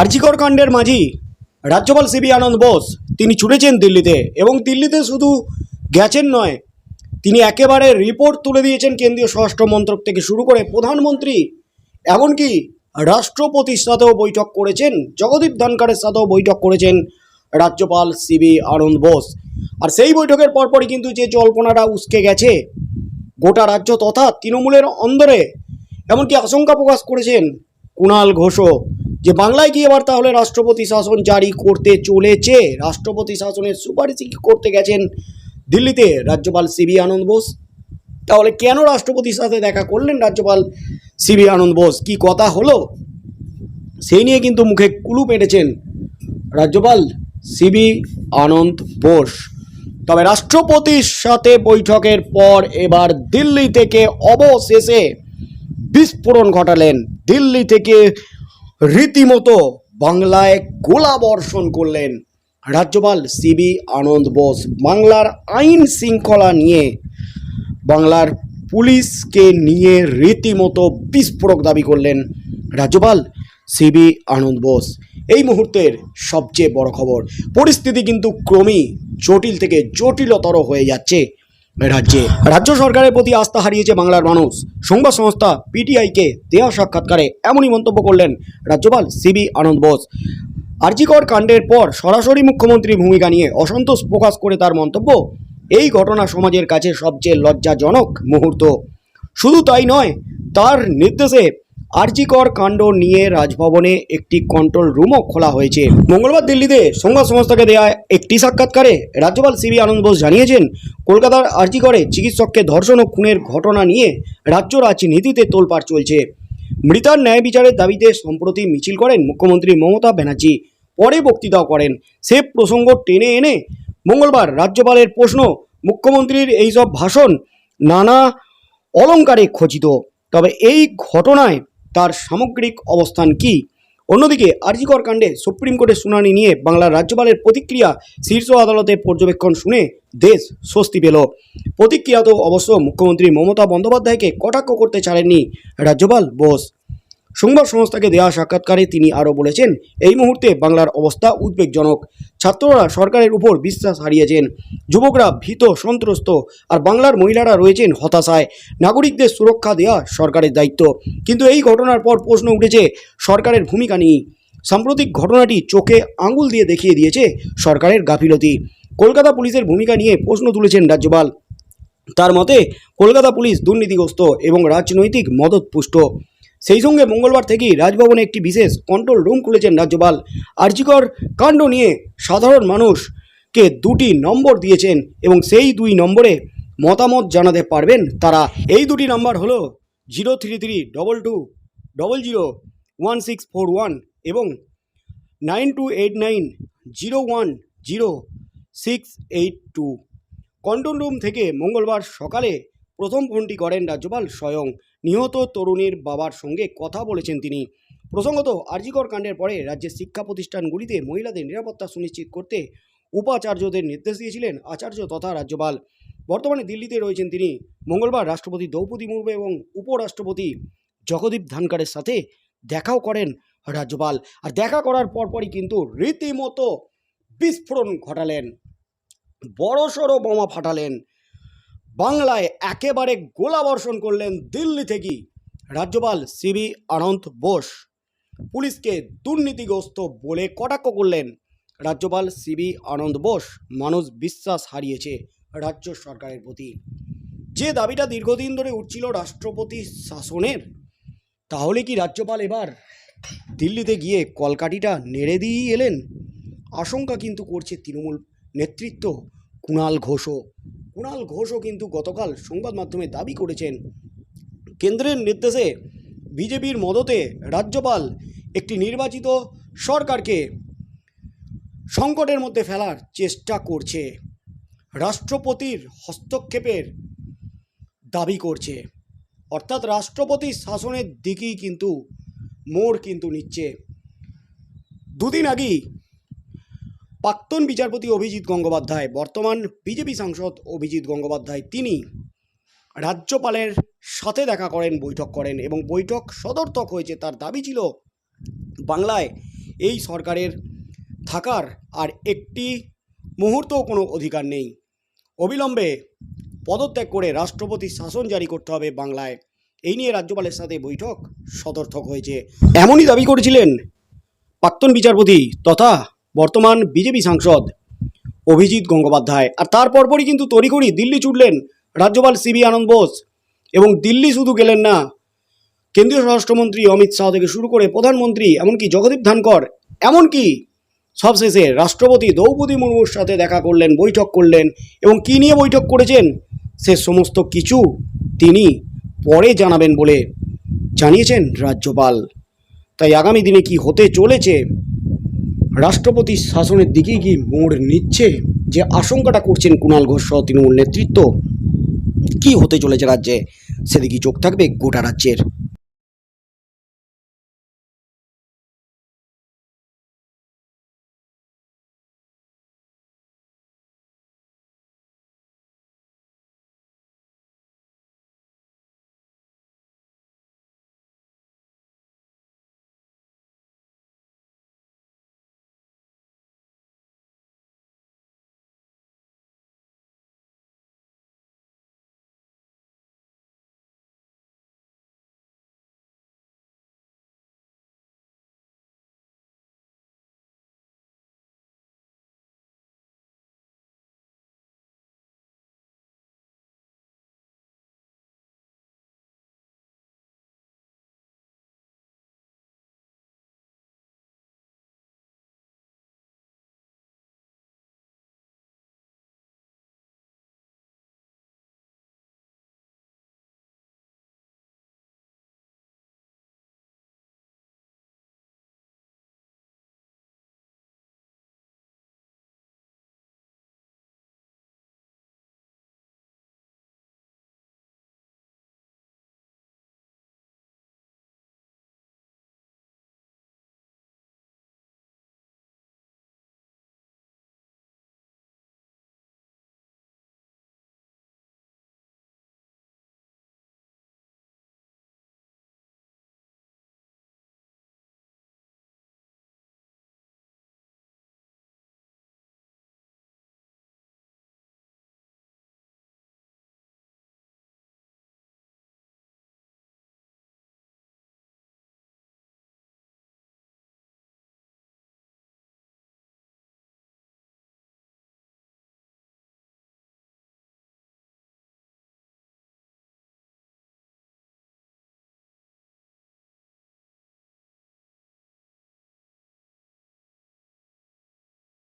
আরজিকর কাণ্ডের মাঝি রাজ্যপাল সিবি আনন্দ বোস, তিনি ছুটেছেন দিল্লিতে এবং দিল্লিতে শুধু গেছেন নয়, তিনি একেবারে রিপোর্ট তুলে দিয়েছেন কেন্দ্রীয় স্বরাষ্ট্র মন্ত্রক থেকে শুরু করে প্রধানমন্ত্রী, এমনকি রাষ্ট্রপতির সাথেও বৈঠক করেছেন, জগদীপ ধনকারের সাথেও বৈঠক করেছেন রাজ্যপাল সিবি আনন্দ বোস। আর সেই বৈঠকের পরপরই কিন্তু যে জল্পনাটা উস্কে গেছে, গোটা রাজ্য তথা তৃণমূলের অন্দরে, এমনকি আশঙ্কা প্রকাশ করেছেন কুণাল ঘোষও। যে বাংলায় কি এবার তাহলে রাষ্ট্রপতি শাসন জারি করতে চলেছে। রাষ্ট্রপতি শাসনের সুপারিশ করতে গেছেন দিল্লিতে? রাজ্যপাল সিবি আনন্দ বোস। তাহলে কেন রাষ্ট্রপতির সাথে দেখা করলেন রাজ্যপাল সিবি আনন্দ বোস? কি কথা হলো? সেই নিয়ে কিন্তু মুখে কুলু পেটেছেন রাজ্যপাল সিবি আনন্দ বোস। তবে রাষ্ট্রপতির সাথে বৈঠকের পর এবার দিল্লি থেকে অবশেষে বিস্ফোরণ ঘটালেন। দিল্লি থেকে রীতিমতো বাংলায় গোলা বর্ষণ করলেন রাজ্যপাল সিবি আনন্দ বোস। বাংলার আইন শৃঙ্খলা নিয়ে বাংলার পুলিশকে নিয়ে রীতিমতো বিস্ফোরক দাবি করলেন রাজ্যপাল সিবি আনন্দ বোস। এই মুহূর্তের সবচেয়ে বড় খবর, পরিস্থিতি কিন্তু ক্রমেই জটিল থেকে জটিলতর হয়ে যাচ্ছে। রাজ্যে। রাজ্য সরকারের প্রতি আস্থা হারিয়েছে বাংলার মানুষ। সংবাদ সংস্থা পিটিআইকে দেওয়া সাক্ষাৎকারে এমনই মন্তব্য করলেন রাজ্যপাল সিবি আনন্দ বোস। আর্জিকর কাণ্ডের পর সরাসরি মুখ্যমন্ত্রীর ভূমিকা নিয়ে অসন্তোষ প্রকাশ করে তার মন্তব্য, এই ঘটনা সমাজের কাছে সবচেয়ে লজ্জাজনক মুহূর্ত। শুধু তাই নয়, তার নির্দেশে আরজিকর কাণ্ড নিয়ে রাজভবনে একটি কন্ট্রোল রুমও খোলা হয়েছে। মঙ্গলবার দিল্লিতে সংবাদ সংস্থাকে দেয়া একটি সাক্ষাৎকারে রাজ্যপাল সিবি আনন্দ বোস জানিয়েছেন, কলকাতার আরজিকরে চিকিৎসককে ধর্ষণ ও খুনের ঘটনা নিয়ে রাজ্য রাজনীতিতে তোলপাড় চলছে। মৃতার ন্যায় বিচারের দাবিতে সম্প্রতি মিছিল করেন মুখ্যমন্ত্রী মমতা ব্যানার্জি। পরে বক্তৃতাও করেন। সে প্রসঙ্গ টেনে এনে মঙ্গলবার রাজ্যপালের প্রশ্ন, মুখ্যমন্ত্রীর এইসব ভাষণ নানা অলঙ্কারে খচিত। তবে এই ঘটনায় তার সামগ্রিক অবস্থান কি? অন্যদিকে, আরজিকর কাণ্ডে সুপ্রিম কোর্টের শুনানি নিয়ে বাংলার রাজ্যপালের প্রতিক্রিয়া শীর্ষ আদালতে পর্যবেক্ষণ শুনে দেশ স্বস্তি পেল। প্রতিক্রিয়া তো অবশ্য মুখ্যমন্ত্রী মমতা বন্দ্যোপাধ্যায়কে কটাক্ষ করতে ছাড়েননি রাজ্যপাল বোস। সংবাদ সংস্থাকে দেওয়া সাক্ষাৎকারে তিনি আরও বলেছেন, এই মুহূর্তে বাংলার অবস্থা উদ্বেগজনক। ছাত্ররা সরকারের উপর বিশ্বাস হারিয়েছেন। যুবকরা ভীত, সন্ত্রস্ত, আর বাংলার মহিলারা রয়েছেন হতাশায়। নাগরিকদের সুরক্ষা দেওয়া সরকারের দায়িত্ব। কিন্তু এই ঘটনার পর প্রশ্ন উঠেছে, সরকারের ভূমিকা নিয়ে সাম্প্রতিক ঘটনাটি চোখে আঙুল দিয়ে দেখিয়ে দিয়েছে সরকারের গাফিলতি। কলকাতা পুলিশের ভূমিকা নিয়ে প্রশ্ন তুলেছেন রাজ্যপাল। তার মতে, কলকাতা পুলিশ দুর্নীতিগ্রস্ত এবং রাজনৈতিক মদতপুষ্ট। সেই সঙ্গে মঙ্গলবার থেকেই রাজভবনে একটি বিশেষ কন্ট্রোল রুম খুলেছেন রাজ্যপাল। আর্যিকর কাণ্ড নিয়ে সাধারণ মানুষকে দুটি নম্বর দিয়েছেন এবং সেই দুই নম্বরে মতামত জানাতে পারবেন তারা। এই দুটি নাম্বার হলো zero three three double two double zero one six four one এবং nine two eight nine zero one zero six eight two control room থেকে মঙ্গলবার সকালে প্রথম ফোনটি করেন রাজ্যপাল স্বয়ং নিহত তরুণীর বাবার সঙ্গে কথা বলেছেন তিনি। প্রসঙ্গত, আরজিকর কাণ্ডের পরে রাজ্যের শিক্ষা প্রতিষ্ঠানগুলিতে মহিলাদের নিরাপত্তা সুনিশ্চিত করতে উপাচার্যদের নির্দেশ দিয়েছিলেন আচার্য তথা রাজ্যপাল। বর্তমানে দিল্লিতে রয়েছেন তিনি। মঙ্গলবার রাষ্ট্রপতি দ্রৌপদী মুর্মু এবং উপরাষ্ট্রপতি জগদীপ ধানকারের সাথে দেখাও করেন রাজ্যপাল। আর দেখা করার পরপরই কিন্তু রীতিমতো বিস্ফোরণ ঘটালেন। বড়সড় বোমা ফাটালেন। বাংলায় একেবারে গোলাবর্ষণ করলেন দিল্লি থেকেই রাজ্যপাল সিবি আনন্দ বোস। পুলিশকে দুর্নীতিগ্রস্ত বলে কটাক্ষ করলেন রাজ্যপাল সিবি আনন্দ বোস। মানুষ বিশ্বাস হারিয়েছে রাজ্য সরকারের প্রতি। যে দাবিটা দীর্ঘদিন ধরে উঠছিল রাষ্ট্রপতি শাসনের, তাহলে কি রাজ্যপাল এবার দিল্লিতে গিয়ে কলকাঠিটা নেড়ে দিয়েই এলেন? আশঙ্কা কিন্তু করছে তৃণমূল নেতৃত্ব কুণাল ঘোষও। কুণাল ঘোষও কিন্তু গতকাল সংবাদ মাধ্যমে দাবি করেছেন। কেন্দ্রের নির্দেশে বিজেপির মদতে রাজ্যপাল একটি নির্বাচিত সরকারকে সংকটের মধ্যে ফেলার চেষ্টা করছে। রাষ্ট্রপতির হস্তক্ষেপের দাবি করছে। অর্থাৎ রাষ্ট্রপতির শাসনের দিকেই কিন্তু মোড় কিন্তু নিচ্ছে। দুদিন আগেই প্রাক্তন বিচারপতি অভিজিৎ গঙ্গোপাধ্যায়, বর্তমান বিজেপি সাংসদ অভিজিৎ গঙ্গোপাধ্যায়, তিনি রাজ্যপালের সাথে দেখা করেন, বৈঠক করেন এবং বৈঠক সদর্থক হয়েছে তার দাবি ছিল বাংলায় এই সরকারের থাকার আর একটি মুহূর্তও কোনো অধিকার নেই। অবিলম্বে পদত্যাগ করে রাষ্ট্রপতি শাসন জারি করতে হবে বাংলায়। এই নিয়ে রাজ্যপালের সাথে বৈঠক সদর্থক হয়েছে। এমনই দাবি করেছিলেন প্রাক্তন বিচারপতি তথা বর্তমান বিজেপি সাংসদ অভিজিৎ গঙ্গোপাধ্যায়। আর তার পরপরই কিন্তু তড়িঘড়ি দিল্লি ছুটলেন রাজ্যপাল সিবি আনন্দ বোস এবং দিল্লি শুধু গেলেন না, কেন্দ্রীয় স্বরাষ্ট্রমন্ত্রী অমিত শাহ থেকে শুরু করে প্রধানমন্ত্রী, এমনকি জগদীপ ধানকর এমনকি সবশেষে রাষ্ট্রপতি দ্রৌপদী মুর্মুর সাথে দেখা করলেন, বৈঠক করলেন এবং কী নিয়ে বৈঠক করেছেন, সে সমস্ত কিছু তিনি পরে জানাবেন বলে জানিয়েছেন রাজ্যপাল। তাই আগামী দিনে কি হতে চলেছে রাষ্ট্রপতির শাসনের দিকেই কি মোড় নিচ্ছে? যে আশঙ্কাটা করছেন কুণাল ঘোষ সহ তৃণমূল নেতৃত্ব, কি হতে চলেছে রাজ্যে? সেদিকেই চোখ থাকবে গোটা রাজ্যের।